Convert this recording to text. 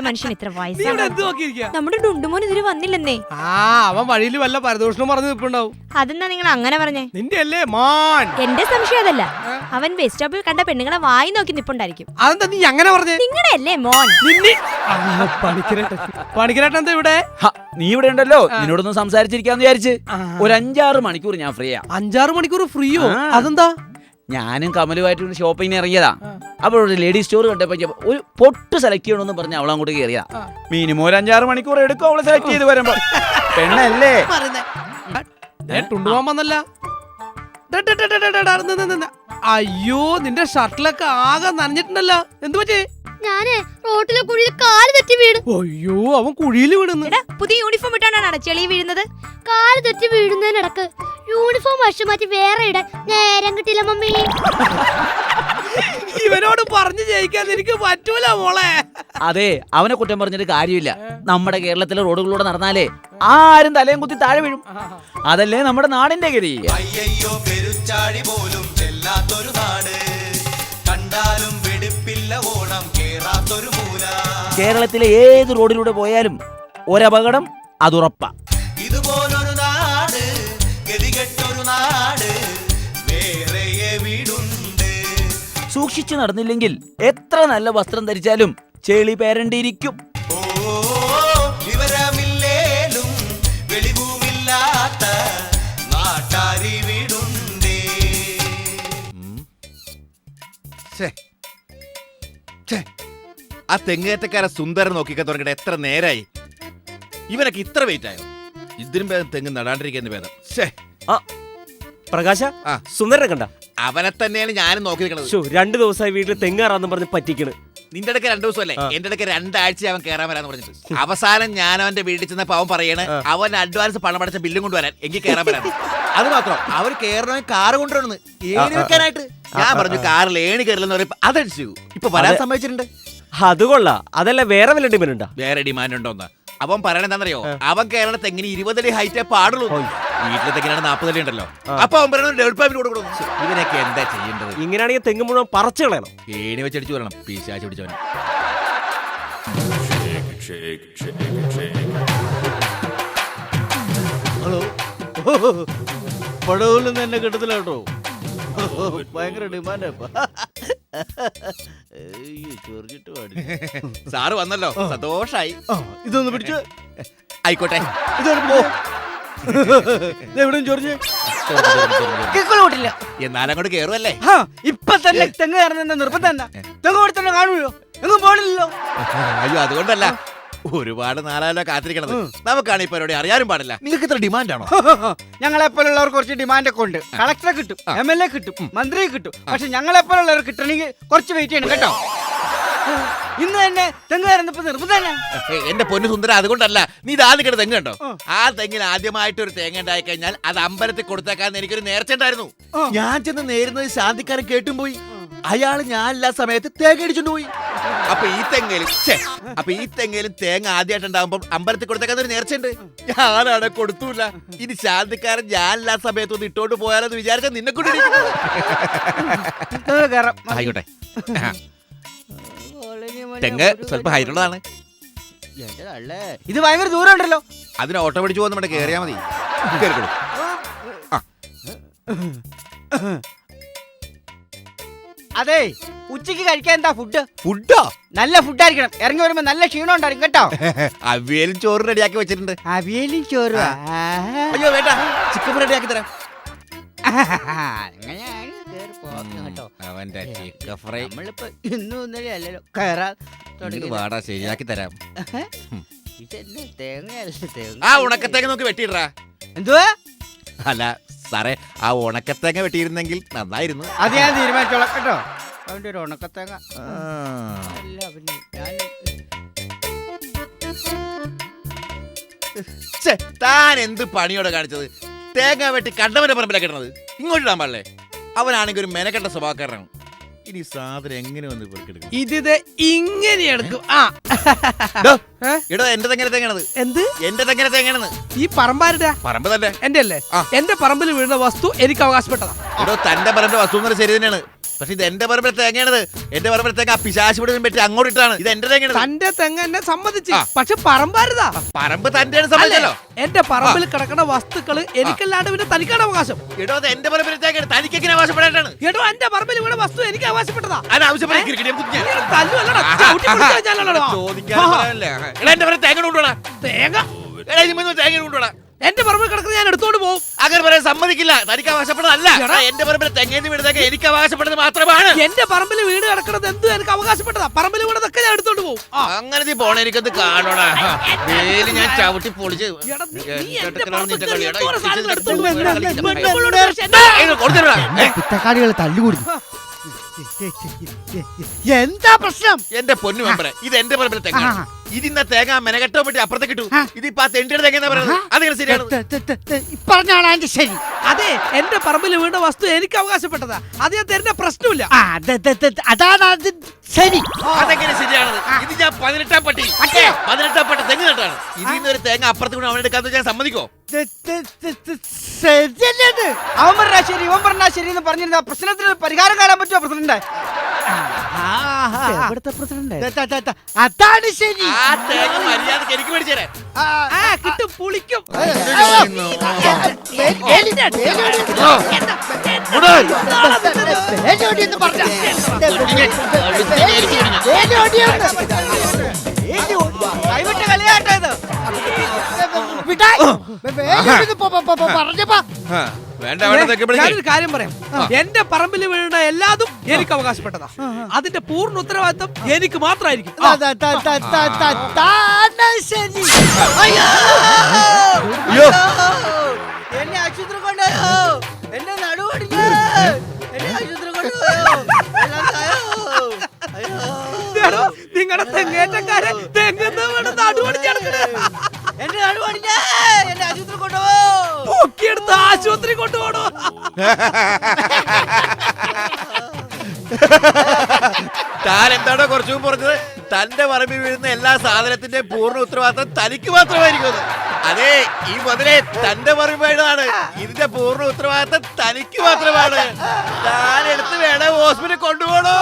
നോക്കിയില്ലേ മനുഷ്യൻ ഇത്ര വയസ്സാണ്. നമ്മുടെ ഡുണ്ടുമോൻ ഇതിന് വന്നില്ലെന്നേ. ആ അവൻ വഴിയിൽ വല്ല പരദൂഷണം പറഞ്ഞു നിൽപ്പുണ്ടാവും. അതെന്താ നിങ്ങൾ അങ്ങനെ പറഞ്ഞേ? നിന്റെ അല്ലേ മാൻ? എന്റെ സംശയം അതല്ല. അവൻ ബസ് സ്റ്റോപ്പിൽ കണ്ട പെണ്ണുങ്ങളെ വായി നോക്കി നിപ്പുണ്ടായിരിക്കും. അതെന്താ നീ അങ്ങനെ പറഞ്ഞേ? നിങ്ങളുടെ അല്ലേ മോൻ? പണിക്കരേട്ടൻ. ഇവിടെ? ഹ, നീ ഇവിടെ ഉണ്ടല്ലോ. നിന്നോടൊന്ന് സംസാരിച്ചിരിക്കാന്ന് വിചാരിച്ച്. ഒരു അഞ്ചാറ് മണിക്കൂർ ഞാൻ ഫ്രീയാ അഞ്ചാറ് മണിക്കൂർ ഫ്രീയോ? അതെന്താ? ഞാനും കമലുമായിട്ട് ഷോപ്പിങ്ങിന് ഇറങ്ങിയതാ അപ്പോൾ ഒരു ലേഡീസ് സ്റ്റോർ കണ്ടപ്പോ ഒരു പൊട്ട് സെലക്ട് ചെയ്യണമെന്ന് പറഞ്ഞ് അവൾ അങ്ങോട്ട് കയറിയതാ മിനിമം ഒരു അഞ്ചാറ് മണിക്കൂർ എടുക്കും അവളെ സെലക്ട് ചെയ്ത് വരുമ്പോൾ പെണ്ണല്ലേ ടുണ്ടുപോകാൻ വന്നല്ല അയ്യോ നിന്റെ ഷർട്ടിലൊക്കെ ആകെ നനഞ്ഞിട്ടുണ്ടല്ലോ. എന്തു പറ്റേ? ഞാനേ റോട്ടിലെ കുഴിയിൽ കാൽ തെറ്റി വീണു. അയ്യോ അവൻ കുഴിയിൽ വീണു എടാ പുതിയ യൂണിഫോം ഇട്ടാണ് ചെളി വീഴുന്നത്? കാൽ തെറ്റി വീഴുന്നതിനിടക്ക് യൂണിഫോം വശം മാറ്റി വേറെ ഇടാൻ നേരം കിട്ടില്ല മമ്മി. ഇവനോട് പറഞ്ഞു ജയിക്കാൻ എനിക്ക് പറ്റൂല മോളെ. അതെ അവനെ കുറ്റം പറഞ്ഞിട്ട് കാര്യമില്ല. നമ്മുടെ കേരളത്തിലെ റോഡുകളിലൂടെ നടന്നാലേ ആരും തലയും കുത്തി താഴെ വീഴും. അതല്ലേ നമ്മുടെ നാടിന്റെ ഗതി. അയ്യോ പെരുച്ചാഴി പോലും ചെല്ലാത്തൊരു നാട്. കണ്ടാലും വെടിപ്പില്ല ഓണം കേറാത്തൊരു മൂല. കേരളത്തിലെ ഏത് റോഡിലൂടെ പോയാലും ഒരപകടം അതുറപ്പാ. ഇതുപോലൊരു നാട് ഗതികെട്ടൊരു നാട് വേറെ വീടുണ്ട്. സൂക്ഷിച്ചു നടന്നില്ലെങ്കിൽ എത്ര നല്ല വസ്ത്രം ധരിച്ചാലും ചെളി പേരണ്ടിരിക്കും ആ തെങ്ങേറ്റക്കാരെ സുന്ദരൻ നോക്കിക്കാൻ തുടങ്ങിയിട്ട് എത്ര നേരായി? ഇവനൊക്കെ ഇത്ര വെയിറ്റ് ആയോ? ഇതിനും ഭേദം തെങ്ങ് നടാണ്ടിരിക്കുന്ന ഭേദം. ശ്ശേ, പ്രകാശ ആ. സുന്ദരനെ കണ്ട? അവനെ തന്നെയാണ് ഞാനും നോക്കി നിൽക്കുന്നത് ഷോ രണ്ടു ദിവസമായി വീട്ടിൽ തെങ്ങാറാന്ന് പറഞ്ഞ് പറ്റിക്കണ്. നിന്റെ അടുക്ക രണ്ടു ദിവസമല്ലേ? ആ. എന്റെ അടുക്ക രണ്ടാഴ്ച അവൻ കയറാൻ വരാന്ന് പറഞ്ഞിട്ട്. അവസാനം ഞാൻ അവന്റെ വീട്ടിൽ ചെന്നപ്പോ അവൻ പറയണ ആ. അവൻ അഡ്വാൻസ് പണം അടച്ച ബില്ലും കൊണ്ടുവരാൻ എങ്കിൽ കയറാൻ വരാൻ അത് മാത്രം. അവർ കയറണമെങ്കിൽ കാറ് കൊണ്ടുവരുന്നു. ഏണി വെക്കാനായിട്ട്. ഞാൻ പറഞ്ഞു കാറിൽ ഏണി കയറില്ലെന്ന് പറയും. അതടിച്ചു. ഇപ്പൊ വരാൻ സമ്മതിച്ചിട്ടുണ്ട്. അത് കൊള്ളാം. അതല്ല വേറെ വല്ല ഡിമാൻഡ് ഉണ്ടോ? വേറെ ഡിമാൻഡ് ഉണ്ടോന്ന്. അവൻ പറയണെന്താണെന്നറിയോ അവൻ കേരളത്തെ തെങ്ങിന് ഇരുപതടി ഹൈറ്റേ പാടുള്ളൂ. വീട്ടിലെ തെങ്ങിനാണ് നാപ്പതടി ഉണ്ടല്ലോ? അപ്പൊ അവൻ പറയുന്നത് കൊടുക്കണം ഇവനൊക്കെ എന്താ ചെയ്യേണ്ടത്? ഇങ്ങനെയാണെങ്കിൽ തെങ്ങ് മുഴുവൻ പറിച്ചു കളയണം. ഏണി വെച്ചടിച്ചു വരണം പീശാച്ച് പിടിച്ചവൻ ഹലോ. പടവിൽ നിന്ന് എന്നെ കിട്ടത്തില്ല കേട്ടോ ഭയങ്കര ഡിമാൻഡ് ചൊറിഞ്ഞിട്ട് സാറ് വന്നല്ലോ. സന്തോഷായി. ഇതൊന്ന് പിടിച്ച്. ആയിക്കോട്ടെ. ഇതൊന്ന് പിടിച്ച്. ഇത് എവിടെയും എന്നാലും അങ്ങോട്ട് കേറുവല്ലേ? ഇപ്പൊ തന്നെ തെങ്ങ് കയറുന്ന നിർബന്ധം എന്താ? തെങ്ങ് കൊടുത്തന്നെ കാണുമല്ലോ എങ്ങും പോണില്ലല്ലോ. അയ്യോ അതുകൊണ്ടല്ല. ഒരുപാട് നാലാലോ കാത്തിരിക്കണത്. നമുക്കാണ് ഈ പരിപാടി അറിയാനും പാടില്ല. നിങ്ങൾക്ക് ഇത്ര ഡിമാൻഡ് ആണോ? ഞങ്ങളെ പോലുള്ളവർ കുറച്ച് ഡിമാൻഡ് ഒക്കെ ഉണ്ട്. കളക്ടറെ കിട്ടും എം എൽ എ കിട്ടും മന്ത്രിയെ കിട്ടും. പക്ഷെ ഞങ്ങളെ പോലുള്ളവർ കിട്ടണമെങ്കിൽ കുറച്ച് വെയിറ്റ് ചെയ്യണം കേട്ടോ. ഇന്ന് തന്നെ തെങ്ങ് കയറുന്നപ്പോ നിർബന്ധം എന്റെ പൊന്നു സുന്ദര അതുകൊണ്ടല്ല നീ ഇത് ആദ്യം തെങ്ങ് കണ്ടോ? ആ. തെങ്ങിൽ ആദ്യമായിട്ട് ഒരു തേങ്ങ ഉണ്ടായി കഴിഞ്ഞാൽ അത് അമ്പലത്തിൽ കൊടുത്തേക്കാന്ന് എനിക്കൊരു നേർച്ച ഉണ്ടായിരുന്നു. ഞാൻ ചെന്ന് നേരുന്നത് ശാന്തിക്കാരൻ കേട്ടും പോയി. ഞാൻ എല്ലാ സമയത്ത് തേങ്ങ അടിച്ചോണ്ട് പോയി. അപ്പൊ ഈ തെങ്ങയിലും ഛെ, അപ്പൊ ഈ തെങ്ങയിലും തേങ്ങ ആദ്യമായിട്ട് ഉണ്ടാകുമ്പോ അമ്പലത്തിൽ കൊടുത്തേക്കാൻ ഒരു നേർച്ചയുണ്ട്. ഞാനാണ് കൊടുത്തൂല. ഇനി ശാന്തിക്കാരൻ ഞാനില്ലാ സമയത്ത് ഒന്ന് ഇട്ടോണ്ട് പോയാലെന്ന് വിചാരിച്ചാൽ നിന്നെ കയറാം. ആയിക്കോട്ടെ. തെങ്ങ് സ്വല്പം ഹൈറ്റുള്ളതാണ് എന്റെ തള്ളേ. ഇത് ഭയങ്കര ദൂരം ഉണ്ടല്ലോ. അതിന് ഓട്ടോ പിടിച്ചു പോകുന്ന നമ്മുടെ കയറിയാ മതി. കേറിക്കോളൂ അതെ ഉച്ചയ്ക്ക് കഴിക്കാൻ എന്താ ഫുഡ് ഫുഡോ നല്ല ഫുഡായിരിക്കണം ഇറങ്ങി വരുമ്പോ നല്ല ക്ഷീണം ഉണ്ടായിരിക്കും കേട്ടോ. അവിയലും ചോറ് റെഡിയാക്കി വെച്ചിട്ടുണ്ട്. അവിയലും ചോറ്. അയ്യോ വേണ്ട. ചിക്കൻ റെഡിയാക്കി തരാം. അവന്റെ ചിക്കൻ ഫ്രൈ നമ്മളിപ്പോ ഇന്നും ഇന്നലെ അല്ലല്ലോ. കയറാൻ ഇത് തുടങ്ങി വാടാ ശരിയാക്കി തരാം. ഇതെന്നെ തേങ്ങയല്ലേ തേങ്ങ. ആ ഉണക്കത്തേങ്ങ നോക്കി വെട്ടിയിടറാ. എന്തുവാ? അല്ല സാറേ ആ ഉണക്കത്തേങ്ങ വെട്ടിയിരുന്നെങ്കിൽ നന്നായിരുന്നു. അത് ഞാൻ തീരുമാനിച്ചോളാം കേട്ടോ. അവന്റെ ഒരു ഉണക്കത്തേങ്ങ. ആ. അല്ല പിന്നെ ഞാൻ ഛെ, താൻ എന്ത് പണിയോടെ കാണിച്ചത്? തേങ്ങ വെട്ടി കണ്ടവന്റെ പറമ്പിലാണ് കിട്ടണത് ഇങ്ങോട്ട് ഇടാൻ പാടില്ലേ? അവനാണെങ്കിൽ ഒരു മെനക്കെട്ട സ്വഭാവക്കാരനാണ്. ഇനി സാധനം എങ്ങനെ വന്ന് ഇത് ഇങ്ങനെ എടുക്കും. ആ. ഡോ, ഏ? എടോ എന്റെ തെങ്ങനെ തേങ്ങണത് എന്ത്? എന്റെ തെങ്ങനെ തേങ്ങണത് ഈ പറമ്പാരുടെ പറമ്പ് തന്നെ. എന്റെ അല്ലേ? ആ. എന്റെ പറമ്പിൽ വീഴുന്ന വസ്തു എനിക്ക് അവകാശപ്പെട്ടതാ. എടോ തന്റെ പറമ്പിന്റെ വസ്തു എന്ന് ശരി തന്നെയാണ്. പക്ഷെ ഇത് എന്റെ പറമ്പിലെ തേങ്ങയാണത്. എന്റെ പറമ്പിലെ തേങ്ങ പിശാശിവിടും പറ്റി അങ്ങോട്ട് ഇട്ടാണ്. ഇത് എന്റെ തേങ്ങയാണ് തന്റെ തെങ്ങ് എന്നെ സമ്മതിച്ച്. ആ. പക്ഷെ പറമ്പാരുതാ പറമ്പ് തന്റെ സമ്മതിച്ചല്ലോ. സംബന്ധിച്ചല്ലോ എന്റെ പറമ്പിൽ കിടക്കുന്ന വസ്തുക്കൾ എനിക്കല്ലാണ്ട് പിന്നെ തനിക്കാണ് അവകാശം. എടോ അത് എന്റെ പറമ്പിലെ തേങ്ങയാണ്. തനിക്ക് എങ്ങനെ ആവശ്യപ്പെടേണ്ടാണ് എടോ എന്റെ പറമ്പിൽ ഇവിടെ വസ്തു എനിക്ക് അവകാശപ്പെട്ടതാ. ക്രിക്കറ്റ് ചവിട്ടി പിടിച്ച്. ചോദിക്കാൻ ആഹാ. പറയാനല്ലേ. എടാ എന്റെ തേങ്ങ കൊണ്ടുപോടാ തേങ്ങ? എടാ മുന്നേ തേങ്ങ കൊണ്ടുപോടാ എന്റെ പറമ്പിൽ കിടക്കുന്ന ഞാൻ എടുത്തോണ്ട് പോകും. അങ്ങനെ പറയാൻ സമ്മതിക്കില്ല. തനിക്ക് അവകാശപ്പെട്ടതല്ല എടാ. എന്റെ പറമ്പിൽ തെങ്ങേന്ന് വീണതൊക്കെ എനിക്ക് അവകാശപ്പെടുന്നത് മാത്രമാണ്. എന്റെ പറമ്പിൽ വീട് കിടക്കുന്നത് എന്ത് എനിക്ക് അവകാശപ്പെട്ടതാ. പറമ്പിൽ വീണതൊക്കെ ഞാൻ എടുത്തോണ്ട് പോകും. ആ. അങ്ങനെ നീ പോണ എനിക്കത് കാണോടാ. വേലി ഞാൻ ചവിട്ടി പൊളിച്ച് എടാ, നീ- നീ എന്റെ പറമ്പിൽ കയറി കളിയാടാ? എന്തോരം സാധനം എടുത്തോണ്ട് പോകും. പക്ഷേ കുറ്റക്കാടികൾ തല്ലുകൂടി. എന്താ പ്രശ്നം? എന്റെ പൊന്നു മെമ്പറെ ഇത് എന്റെ പറമ്പിൽ തെങ്ങാണ്. ആ. ഇതിന്ന തേങ്ങ മെനകെട്ടോ പറ്റി അപ്പുറത്തേക്ക് ഇട്ടു. ഇതിപ്പോ ആ തെണ്ടിയുടെ തേങ്ങ എന്നാ പറയുന്നത്? അതെങ്ങനെ ശരിയാണ്? പറഞ്ഞാണ് അതിന്റെ ശരി. അതെ. എന്റെ പറമ്പിൽ വീണ്ട വസ്തു എനിക്ക് അവകാശപ്പെട്ടതാ. അത് ഞാൻ തരുന്ന പ്രശ്നമില്ല. ആ, ദ, ദ, ദ, അതാണ് അത് ശരി. അതെങ്ങനെ ശരിയാണ് ഇത് ഞാൻ പതിനെട്ടാം പട്ടി. പതിനെട്ടാം പട്ടി തെങ്ങ് നട്ടാണ് ഇതിൽ നിന്ന് ഒരു തേങ്ങ അപ്പുറത്ത് കൂടെ അവൻ എടുക്കാന്ന് ഞാൻ സമ്മതിക്കോ? ദ, ദ, ദ, ദ, ശരിയല്ലേ? അവൻ പറഞ്ഞാ ശരി ഇവൻ പറഞ്ഞാ ശരി എന്ന് പറഞ്ഞിരുന്ന പ്രശ്നത്തിന് ഒരു പരിഹാരം കാണാൻ പറ്റുമോ പ്രസിഡന്റ്? എവിടുത്തെ പ്രസിഡന്റ് അതാണ് ശരി ആ തേങ്ങ മര്യാദയ്ക്ക് എനിക്ക് മേടിച്ചു തരാൻ ആ, കിട്ടും പുളിക്കും പറഞ്ഞപ്പാ. വേണ്ട ഞാനൊരു കാര്യം പറയാം. എന്റെ പറമ്പിൽ വീഴുന്ന എല്ലാതും എനിക്ക് അവകാശപ്പെട്ടതാ. അതിന്റെ പൂർണ ഉത്തരവാദിത്തം എനിക്ക് മാത്രമായിരിക്കും. എന്നെ ആശുപത്രി കൊണ്ടുപോയോ എന്നെ നടുവടിഞ്ഞു? എന്നെ ആശുപത്രി കൊണ്ടുപോയോ എല്ലാം തായോ? ഇതാണോ നിങ്ങളുടെ തെങ്ങേറ്റക്കാരെ തെങ്ങുന്ന നടുവടിച്ചെടുക്കണേ എന്നെ നടുവടിഞ്ഞേ! പൊക്കിയെടുത്ത് ആശുപത്രി കൊണ്ടുപോണോ താൻ എന്താണോ കുറച്ചു പറഞ്ഞത്? തന്റെ പറമ്പിൽ വീഴുന്ന എല്ലാ സാധനത്തിന്റെ പൂർണ ഉത്തരവാദിത്തം തനിക്ക് മാത്രമായിരിക്കും അതെ. ഈ മുതലെ തന്റെ പറമ്പാണ് ഇതിന്റെ പൂർണ ഉത്തരവാദിത്തം തനിക്ക് മാത്രമാണ്. താൻ എടുത്ത് വേണം ഹോസ്പിറ്റലിൽ കൊണ്ടുപോകണോ?